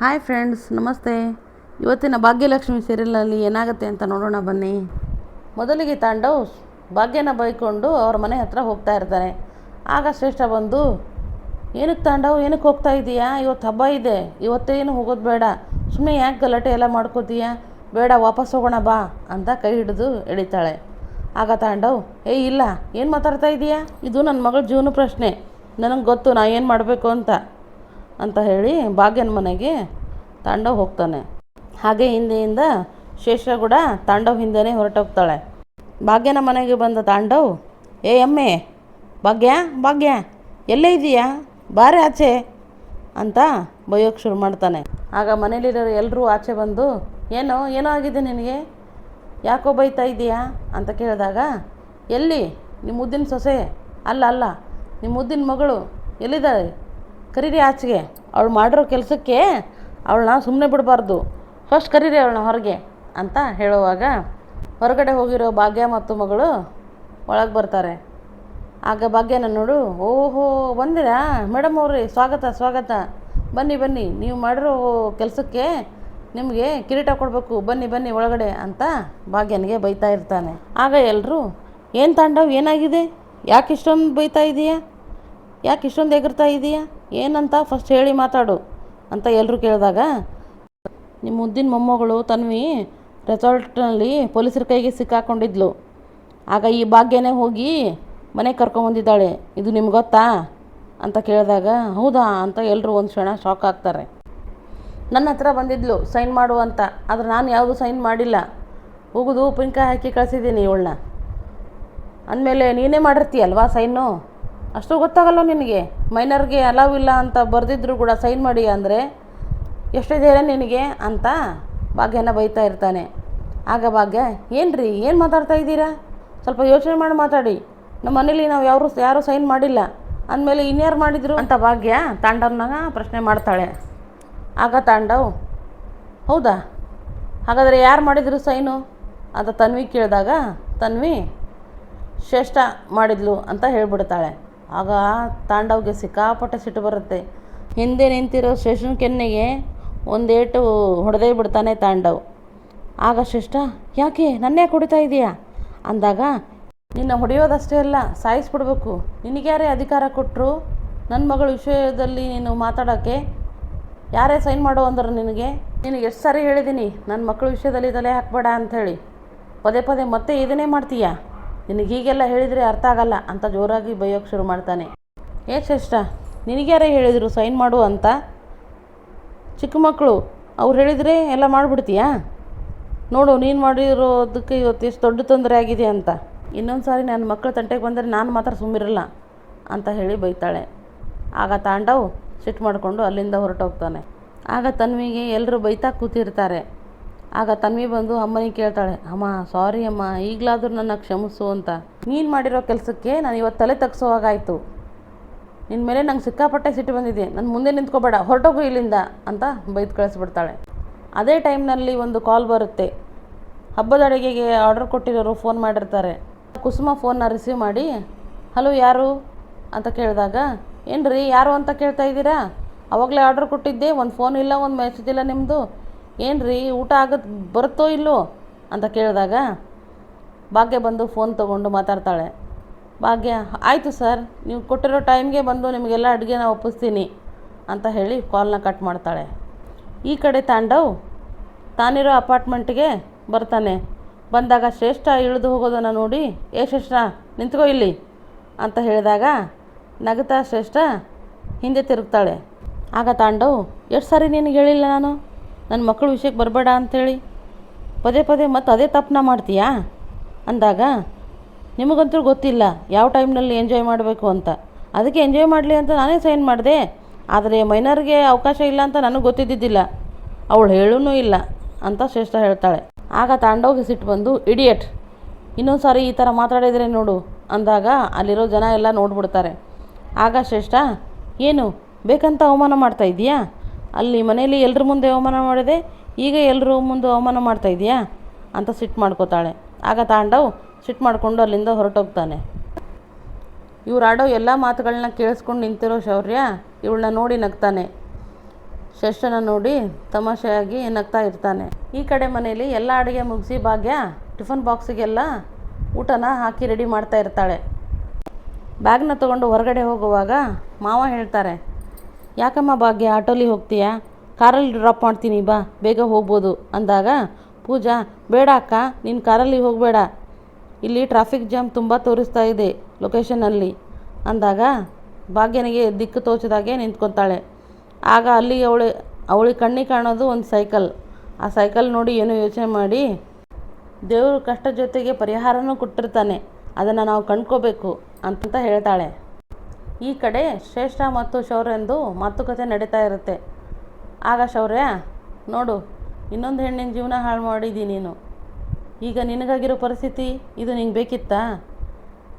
Hi friends ನಮಸ್ತೆ. ಇವತ್ತಿನ ಭಾಗ್ಯಲಕ್ಷ್ಮಿ ಸೀರಿಯಲ್ನಲ್ಲಿ ಏನಾಗುತ್ತೆ ಅಂತ ನೋಡೋಣ ಬನ್ನಿ. ಮೊದಲಿಗೆ ತಾಂಡವ್ ಭಾಗ್ಯನ ಬೈಕೊಂಡು ಅವ್ರ ಮನೆ ಹತ್ರ ಹೋಗ್ತಾ ಇರ್ತಾನೆ ಆಗ ಶ್ರೇಷ್ಠ ಬಂದು ಏನಕ್ಕೆ ತಾಂಡವ್ ಏನಕ್ಕೆ ಹೋಗ್ತಾ ಇದೀಯಾ? ಇವತ್ತು ಹಬ್ಬ ಇದೆ. ಇವತ್ತೇನು ಹೋಗೋದು ಬೇಡ. ಸುಮ್ಮನೆ ಯಾಕೆ ಗಲಾಟೆ ಎಲ್ಲ ಮಾಡ್ಕೋತೀಯಾ? ಬೇಡ, ವಾಪಸ್ ಹೋಗೋಣ ಬಾ ಅಂತ ಕೈ ಹಿಡಿದು ಎಳಿತಾಳೆ. ಆಗ ತಾಂಡವ್ ಏಯ್ ಇಲ್ಲ. ಏನು ಮಾತಾಡ್ತಾ ಇದೀಯಾ? ಇದು ನನ್ನ ಮಗಳ ಜೀವನ ಪ್ರಶ್ನೆ. ನನಗೆ ಗೊತ್ತು, ನಾ ಏನು ಮಾಡಬೇಕು ಅಂತ. ಅಂತ ಹೇಳಿ ಭಾಗ್ಯನ ಮನೆಗೆ ತಾಂಡವ್ ಹೋಗ್ತಾನೆ. ಹಾಗೆ ಹಿಂದೆಯಿಂದ ಶೇಷ ಕೂಡ ತಾಂಡವ್ ಹಿಂದೆನೇ ಹೊರಟೋಗ್ತಾಳೆ. ಭಾಗ್ಯನ ಮನೆಗೆ ಬಂದ ತಾಂಡವ್, ಏ ಎಮ್ಮೆ, ಭಾಗ್ಯ ಭಾಗ್ಯ, ಎಲ್ಲೇ ಇದೆಯಾ? ಬಾರೆ ಆಚೆ, ಅಂತ ಬೈಯೋಕ್ಕೆ ಶುರು ಮಾಡ್ತಾನೆ. ಆಗ ಮನೇಲಿರೋ ಎಲ್ಲರೂ ಆಚೆ ಬಂದು, ಏನೋ ಏನೋ ಆಗಿದೆ ನಿನಗೆ? ಯಾಕೋ ಬೈತಾ ಇದೆಯಾ? ಅಂತ ಕೇಳಿದಾಗ, ಎಲ್ಲಿ? ನಿಮ್ಮ ಮುದ್ದಿನ ಸೊಸೆ? ಅಲ್ಲ ಅಲ್ಲ ನಿಮ್ಮ ಮುದ್ದಿನ ಮಗಳು ಎಲ್ಲಿದ್ದಾಳೆ ಕರೀರಿ ಆಚೆಗೆ. ಅವಳು ಮಾಡಿರೋ ಕೆಲಸಕ್ಕೆ ಅವಳನ್ನ ಸುಮ್ಮನೆ ಬಿಡಬಾರ್ದು. ಫಸ್ಟ್ ಕರೀರಿ ಅವಳನ್ನ ಹೊರಗೆ ಅಂತ ಹೇಳುವಾಗ ಹೊರಗಡೆ ಹೋಗಿರೋ ಭಾಗ್ಯ ಮತ್ತು ಮಗಳು ಒಳಗೆ ಬರ್ತಾರೆ. ಆಗ ಭಾಗ್ಯನ ನೋಡು, ಓಹೋ, ಬಂದಿರಾ? ಮೇಡಮ್ ಅವ್ರಿ, ಸ್ವಾಗತ ಸ್ವಾಗತ. ಬನ್ನಿ ಬನ್ನಿ, ನೀವು ಮಾಡಿರೋ ಕೆಲಸಕ್ಕೆ ನಿಮಗೆ ಕಿರೀಟ ಕೊಡಬೇಕು. ಬನ್ನಿ ಬನ್ನಿ, ಒಳಗಡೆ ಅಂತ ಭಾಗ್ಯನಿಗೆ ಬೈತಾ ಇರ್ತಾನೆ. ಆಗ ಎಲ್ಲರೂ ಏನು ತಾಂಡವ್, ಏನಾಗಿದೆ? ಯಾಕೆ ಇಷ್ಟೊಂದು ಬೈತಾ ಇದೀಯಾ? ಯಾಕೆ ಇಷ್ಟೊಂದು ಎಗರ್ತಾ ಇದೀಯಾ? ಏನಂತ ಫಸ್ಟ್ ಹೇಳಿ ಮಾತಾಡು ಅಂತ ಎಲ್ಲರೂ ಕೇಳಿದಾಗ, ನಿಮ್ಮ ಮುದ್ದಿನ ಮೊಮ್ಮಗಳು ತನ್ವಿ ರೆಸಾರ್ಟ್ನಲ್ಲಿ ಪೊಲೀಸರ ಕೈಗೆ ಸಿಕ್ಕಾಕೊಂಡಿದ್ಲು. ಆಗ ಈ ಭಾಗ್ಯನೇ ಹೋಗಿ ಮನೆಗೆ ಕರ್ಕೊಂಬಂದಿದ್ದಾಳೆ ಇದು ನಿಮ್ಗೆ ಗೊತ್ತಾ? ಅಂತ ಕೇಳಿದಾಗ, ಹೌದಾ? ಅಂತ ಎಲ್ಲರೂ ಒಂದು ಕ್ಷಣ ಶಾಕ್ ಆಗ್ತಾರೆ. ನನ್ನ ಹತ್ರ ಬಂದಿದ್ಲು ಸೈನ್ ಮಾಡು ಅಂತ. ಆದರೆ ನಾನು ಯಾವುದೂ ಸೈನ್ ಮಾಡಿಲ್ಲ. ಹೋಗೋದು ಉಪ್ಪಿನಕಾಯಿ ಹಾಕಿ ಕಳಿಸಿದ್ದೀನಿ ಇವಳನ್ನ. ಅಂದಮೇಲೆ ನೀನೇ ಮಾಡಿರ್ತೀಯಲ್ವಾ ಸೈನು ಅಷ್ಟು ಗೊತ್ತಾಗಲ್ಲ ನಿನಗೆ. ಮೈನರ್ಗೆ ಅಲಾವ್ ಇಲ್ಲ ಅಂತ ಬರೆದಿದ್ರು ಕೂಡ ಸೈನ್ ಮಾಡಿ ಅಂದರೆ ಎಷ್ಟು ಧೈರ್ಯ ನಿನಗೆ ಅಂತ ಭಾಗ್ಯನ ಬೈತಾ ಇರ್ತಾನೆ. ಆಗ ಭಾಗ್ಯ ಏನು ರೀ ಏನು ಮಾತಾಡ್ತಾ ಇದ್ದೀರಾ? ಸ್ವಲ್ಪ ಯೋಚನೆ ಮಾಡಿ ಮಾತಾಡಿ. ನಮ್ಮ ಮನೇಲಿ ನಾವು ಯಾರು, ಯಾರೂ ಸೈನ್ ಮಾಡಿಲ್ಲ. ಅಂದಮೇಲೆ ಇನ್ಯಾರು ಮಾಡಿದ್ರು ಅಂತ ಭಾಗ್ಯ ತಾಂಡವ್ನಾಗ ಪ್ರಶ್ನೆ ಮಾಡ್ತಾಳೆ. ಆಗ ತಾಂಡವ್, ಹೌದಾ? ಹಾಗಾದರೆ ಯಾರು ಮಾಡಿದರು ಸೈನು ಅಂತ ತನ್ವಿ ಕೇಳಿದಾಗ ತನ್ವಿ, ಶ್ರೇಷ್ಠ ಮಾಡಿದ್ಲು ಅಂತ ಹೇಳ್ಬಿಡ್ತಾಳೆ. ಆಗ ತಾಂಡವ್ಗೆ ಸಿಕ್ಕಾಪಟ್ಟೆ ಸಿಟ್ಟು ಬರುತ್ತೆ. ಹಿಂದೆ ನಿಂತಿರೋ ಶೇಷನ್ ಕೆನ್ನೆಗೆ ಒಂದೇಟು ಹೊಡೆದೇ ಬಿಡ್ತಾನೆ ತಾಂಡವ್. ಆಗ ಶ್ರೇಷ್ಠ ಯಾಕೆ? ನನ್ನೇ ಕುಡಿತಾ ಇದೆಯಾ? ಅಂದಾಗ, ನಿನ್ನ ಹೊಡೆಯೋದಷ್ಟೇ ಅಲ್ಲ, ಸಾಯಿಸ್ಬಿಡ್ಬೇಕು. ನಿನಗ್ಯಾರೇ ಅಧಿಕಾರ ಕೊಟ್ಟರು ನನ್ನ ಮಗಳ ವಿಷಯದಲ್ಲಿ ನೀನು ಮಾತಾಡೋಕ್ಕೆ ಯಾರೇ ಸೈನ್ ಮಾಡು ಅಂದ್ರೆ ನಿನಗೆ? ನಿನಗೆ ಎಷ್ಟು ಸಾರಿ ಹೇಳಿದ್ದೀನಿ ನನ್ನ ಮಕ್ಕಳ ವಿಷಯದಲ್ಲಿ ತಲೆ ಹಾಕಬೇಡ ಅಂಥೇಳಿ. ಪದೇ ಪದೇ ಮತ್ತೆ ಇದನ್ನೇ ಮಾಡ್ತೀಯಾ? ನಿನಗೆ ಹೀಗೆಲ್ಲ ಹೇಳಿದರೆ ಅರ್ಥ ಆಗಲ್ಲ ಅಂತ ಜೋರಾಗಿ ಬೈಯೋಕ್ಕೆ ಶುರು ಮಾಡ್ತಾನೆ. ಏ ಶ್ರೇಷ್ಠ, ನಿನಗ್ಯಾರೇ ಹೇಳಿದರು ಸೈನ್ ಮಾಡು ಅಂತ? ಚಿಕ್ಕ ಮಕ್ಕಳು ಅವ್ರು ಹೇಳಿದರೆ ಎಲ್ಲ ಮಾಡಿಬಿಡ್ತೀಯಾ? ನೋಡು, ನೀನು ಮಾಡಿರೋದಕ್ಕೆ ಇವತ್ತು ಎಷ್ಟು ದೊಡ್ಡ ತೊಂದರೆ ಆಗಿದೆ ಅಂತ. ಇನ್ನೊಂದು ಸಾರಿ ನನ್ನ ಮಕ್ಕಳ ತಂಟೆಗೆ ಬಂದರೆ ನಾನು ಮಾತ್ರ ಸುಮ್ಮಿರಲ್ಲ ಅಂತ ಹೇಳಿ ಬೈತಾಳೆ. ಆಗ ತಾಂಡವ್ ಸಿಟ್ಟು ಮಾಡಿಕೊಂಡು ಅಲ್ಲಿಂದ ಹೊರಟೋಗ್ತಾನೆ. ಆಗ ತನ್ವಿಗೆ ಎಲ್ಲರೂ ಬೈತಾ ಕೂತಿರ್ತಾರೆ. ಆಗ ತನ್ವಿ ಬಂದು ಅಮ್ಮನಿಗೆ ಕೇಳ್ತಾಳೆ, ಅಮ್ಮ ಸಾರಿ ಅಮ್ಮ, ಈಗಲಾದರೂ ನನ್ನ ಕ್ಷಮಿಸು ಅಂತ. ನೀನು ಮಾಡಿರೋ ಕೆಲಸಕ್ಕೆ ನಾನು ಇವತ್ತು ತಲೆ ತಗ್ಸೋವಾಗಾಯಿತು. ನಿನ್ನ ಮೇಲೆ ನಂಗೆ ಸಿಕ್ಕಾಪಟ್ಟೆ ಸಿಟ್ಟು ಬಂದಿದೆ. ನನ್ನ ಮುಂದೆ ನಿಂತ್ಕೋಬೇಡ, ಹೊರಟೋಗು ಇಲ್ಲಿಂದ ಅಂತ ಬೈದು ಕಳಿಸ್ಬಿಡ್ತಾಳೆ. ಅದೇ ಟೈಮ್ನಲ್ಲಿ ಒಂದು ಕಾಲ್ ಬರುತ್ತೆ. ಹಬ್ಬದ ಅಡುಗೆಗೆ ಆರ್ಡರ್ ಕೊಟ್ಟಿರೋರು ಫೋನ್ ಮಾಡಿರ್ತಾರೆ. ಕುಸುಮ ಫೋನ್ನ ರಿಸೀವ್ ಮಾಡಿ, ಹಲೋ, ಯಾರು? ಅಂತ ಕೇಳಿದಾಗ ಏನು ರೀ ಯಾರು ಅಂತ ಕೇಳ್ತಾ ಇದ್ದೀರಾ? ಅವಾಗಲೇ ಆರ್ಡರ್ ಕೊಟ್ಟಿದ್ದೆ, ಒಂದು ಫೋನ್ ಇಲ್ಲ, ಒಂದು ಮೆಸೇಜ್ ಇಲ್ಲ ನಿಮ್ಮದು ಏನು ಊಟ ಆಗತ್ತೆ ಬರುತ್ತೋ ಇಲ್ಲೋ ಅಂತ ಕೇಳಿದಾಗ ಭಾಗ್ಯ ಬಂದು ಫೋನ್ ತೊಗೊಂಡು ಮಾತಾಡ್ತಾಳೆ. ಭಾಗ್ಯ, ಆಯಿತು ಸರ್ ನೀವು ಕೊಟ್ಟಿರೋ ಟೈಮ್ಗೆ ಬಂದು ನಿಮಗೆಲ್ಲ ಅಡುಗೆನ ಒಪ್ಪಿಸ್ತೀನಿ ಅಂತ ಹೇಳಿ ಕಾಲ್ನ ಕಟ್ ಮಾಡ್ತಾಳೆ. ಈ ಕಡೆ ತಾಂಡವ್ ತಾನಿರೋ ಅಪಾರ್ಟ್ಮೆಂಟ್ಗೆ ಬರ್ತಾನೆ. ಬಂದಾಗ ಶ್ರೇಷ್ಠ ಇಳಿದು ಹೋಗೋದನ್ನು ನೋಡಿ, ಏ ಶ್ರೇಷ್ಠ, ನಿಂತ್ಕೋ ಇಲ್ಲಿ ಅಂತ ಹೇಳಿದಾಗ ನಗತಾ ಶ್ರೇಷ್ಠ ಹಿಂದೆ ತಿರುಗ್ತಾಳೆ. ಆಗ ತಾಂಡವ್, ಎಷ್ಟು ಸಾರಿ ನಿನಗೆ ಹೇಳಿಲ್ಲ ನಾನು? ನನ್ನ ಮಕ್ಕಳು ವಿಷಯಕ್ಕೆ ಬರಬೇಡ ಅಂಥೇಳಿ. ಪದೇ ಪದೇ ಮತ್ತು ಅದೇ ತಪ್ಪನ್ನ ಮಾಡ್ತೀಯಾ? ಅಂದಾಗ, ನಿಮಗಂತೂ ಗೊತ್ತಿಲ್ಲ, ಯಾವ ಟೈಮ್ನಲ್ಲಿ ಎಂಜಾಯ್ ಮಾಡಬೇಕು ಅಂತ. ಅದಕ್ಕೆ ಎಂಜಾಯ್ ಮಾಡಲಿ ಅಂತ ನಾನೇ ಸೈನ್ ಮಾಡಿದೆ. ಆದರೆ ಮೈನರ್ಗೆ ಅವಕಾಶ ಇಲ್ಲ ಅಂತ ನನಗೆ ಗೊತ್ತಿದ್ದಿದ್ದಿಲ್ಲ. ಅವಳು ಹೇಳೂ ಇಲ್ಲ ಅಂತ ಶ್ರೇಷ್ಠ ಹೇಳ್ತಾಳೆ. ಆಗ ತಾಂಡೋಗಿ ಸಿಟ್ಟು ಬಂದು, ಇಡಿಯಟ್, ಇನ್ನೊಂದು ಸಾರಿ ಈ ಥರ ಮಾತಾಡಿದರೆ ನೋಡು, ಅಂದಾಗ ಅಲ್ಲಿರೋ ಜನ ಎಲ್ಲ ನೋಡ್ಬಿಡ್ತಾರೆ. ಆಗ ಶ್ರೇಷ್ಠ, ಏನು, ಬೇಕಂತ ಅವಮಾನ ಮಾಡ್ತಾ ಇದೀಯಾ? ಅಲ್ಲಿ ಮನೆಯಲ್ಲಿ ಎಲ್ಲರ ಮುಂದೆ ಅವಮಾನ ಮಾಡಿದೆ, ಈಗ ಎಲ್ಲರ ಮುಂದೆ ಅವಮಾನ ಮಾಡ್ತಾ ಇದೆಯಾ? ಅಂತ ಸಿಟ್ಟು ಮಾಡ್ಕೋತಾಳೆ. ಆಗ ತಾಂಡವ್ ಸಿಟ್ಟು ಮಾಡಿಕೊಂಡು ಅಲ್ಲಿಂದ ಹೊರಟೋಗ್ತಾನೆ. ಇವ್ರು ಆಡೋ ಎಲ್ಲ ಮಾತುಗಳನ್ನ ಕೇಳಿಸ್ಕೊಂಡು ನಿಂತಿರೋ ಶೌರ್ಯ ಇವಳನ್ನ ನೋಡಿ ನಗ್ತಾನೆ. ಶಶನ ನೋಡಿ ತಮಾಷೆಯಾಗಿ ನಗ್ತಾ ಇರ್ತಾನೆ. ಈ ಕಡೆ ಮನೆಯಲ್ಲಿ ಎಲ್ಲ ಅಡುಗೆ ಮುಗಿಸಿ ಭಾಗ್ಯ ಟಿಫನ್ ಬಾಕ್ಸಿಗೆಲ್ಲ ಊಟನ ಹಾಕಿ ರೆಡಿ ಮಾಡ್ತಾ ಇರ್ತಾಳೆ. ಬ್ಯಾಗ್ನ ತಗೊಂಡು ಹೊರಗಡೆ ಹೋಗುವಾಗ ಮಾವ ಹೇಳ್ತಾರೆ ಯಾಕಮ್ಮ ಭಾಗ್ಯ, ಆಟೋಲಿ ಹೋಗ್ತೀಯಾ? ಕಾರಲ್ಲಿ ಡ್ರಾಪ್ ಮಾಡ್ತೀನಿ, ಬಾ, ಬೇಗ ಹೋಗ್ಬೋದು ಅಂದಾಗ, ಪೂಜಾ, ಬೇಡ ಅಕ್ಕ, ನೀನು ಕಾರಲ್ಲಿ ಹೋಗಬೇಡ. ಇಲ್ಲಿ ಟ್ರಾಫಿಕ್ ಜಾಮ್ ತುಂಬ ತೋರಿಸ್ತಾ ಇದೆ ಲೊಕೇಶನಲ್ಲಿ ಅಂದಾಗ, ಭಾಗ್ಯನಿಗೆ ದಿಕ್ಕು ತೋಚಿದಾಗೆ ನಿಂತ್ಕೊತಾಳೆ ಆಗ ಅಲ್ಲಿ ಅವಳು ಅವಳಿಗೆ ಕಣ್ಣಿಗೆ ಕಾಣೋದು ಒಂದು ಸೈಕಲ್ ಆ ಸೈಕಲ್ ನೋಡಿ ಏನೋ ಯೋಚನೆ ಮಾಡಿ, ದೇವರು ಕಷ್ಟ ಜೊತೆಗೆ ಪರಿಹಾರನೂ ಕೊಟ್ಟಿರ್ತಾನೆ, ಅದನ್ನು ನಾವು ಕಂಡ್ಕೋಬೇಕು ಅಂತ ಹೇಳ್ತಾಳೆ. ಈ ಕಡೆ ಶ್ರೇಷ್ಠ ಮತ್ತು ಶೌರ್ಯಂದು ಮಾತುಕತೆ ನಡೀತಾ ಇರುತ್ತೆ. ಆಗ ಶೌರ್ಯ, ನೋಡು, ಇನ್ನೊಂದು ಹೆಣ್ಣಿನ ಜೀವನ ಹಾಳು ಮಾಡಿದ್ದೀನಿ ನೀನು. ಈಗ ನಿನಗಾಗಿರೋ ಪರಿಸ್ಥಿತಿ, ಇದು ನಿಂಗೆ ಬೇಕಿತ್ತಾ?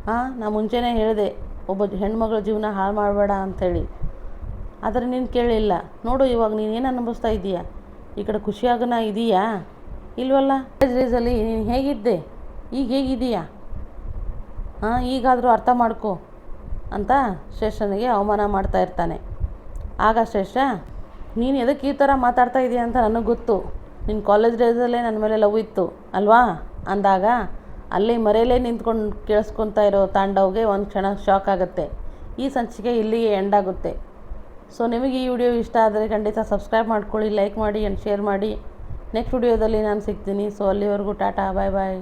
ಹಾಂ ನಾ ಮುಂಚೆನೇ ಹೇಳಿದೆ, ಒಬ್ಬ ಹೆಣ್ಮಗಳ ಜೀವನ ಹಾಳು ಮಾಡಬೇಡ ಅಂಥೇಳಿ. ಆದರೆ ನೀನು ಕೇಳಲಿಲ್ಲ ನೋಡು, ಇವಾಗ ನೀನೇನು ಅನುಭವಿಸ್ತಾ ಇದ್ದೀಯಾ? ಈ ಕಡೆ ಖುಷಿಯಾಗನ ಇದೆಯಾ? ಇಲ್ವಲ್ಲ ಡೇಸಲ್ಲಿ ನೀನು ಹೇಗಿದ್ದೆ? ಈಗ ಹೇಗಿದೀಯಾ ಹಾಂ ಈಗಾದರೂ ಅರ್ಥ ಮಾಡ್ಕೊ. ಅಂತ ಶೇಷನಿಗೆ ಅವಮಾನ ಮಾಡ್ತಾ ಇರ್ತಾನೆ. ಆಗ ಶ್ರೇಷ್ಠ, ನೀನು ಎದಕ್ಕೆ ಈ ಥರ ಮಾತಾಡ್ತಾ ಇದೀಯ ಅಂತ ನನಗೆ ಗೊತ್ತು. ನಿನ್ನ ಕಾಲೇಜ್ ಡೇಸಲ್ಲೇ ನನ್ನ ಮೇಲೆ ಲವ್ ಇತ್ತು, ಅಲ್ವಾ? ಅಂದಾಗ ಅಲ್ಲಿ ಮರೆಯಲ್ಲೇ ನಿಂತ್ಕೊಂಡು ಕೇಳಿಸ್ಕೊತಾ ಇರೋ ತಾಂಡವ್ಗೆ ಒಂದು ಕ್ಷಣ ಶಾಕ್ ಆಗುತ್ತೆ. ಈ ಸಂಚಿಕೆ ಇಲ್ಲಿಗೆ ಎಂಡ್ ಆಗುತ್ತೆ. ಸೊ ನಿಮಗೆ ಈ ವಿಡಿಯೋ ಇಷ್ಟ ಆದರೆ ಖಂಡಿತ ಸಬ್ಸ್ಕ್ರೈಬ್ ಮಾಡ್ಕೊಳ್ಳಿ ಲೈಕ್ ಮಾಡಿ ಆ್ಯಂಡ್ ಶೇರ್ ಮಾಡಿ. ನೆಕ್ಸ್ಟ್ ವಿಡಿಯೋದಲ್ಲಿ ನಾನು ಸಿಗ್ತೀನಿ. ಸೊ ಅಲ್ಲಿವರೆಗೂ ಟಾಟಾ ಬಾಯ್ ಬಾಯ್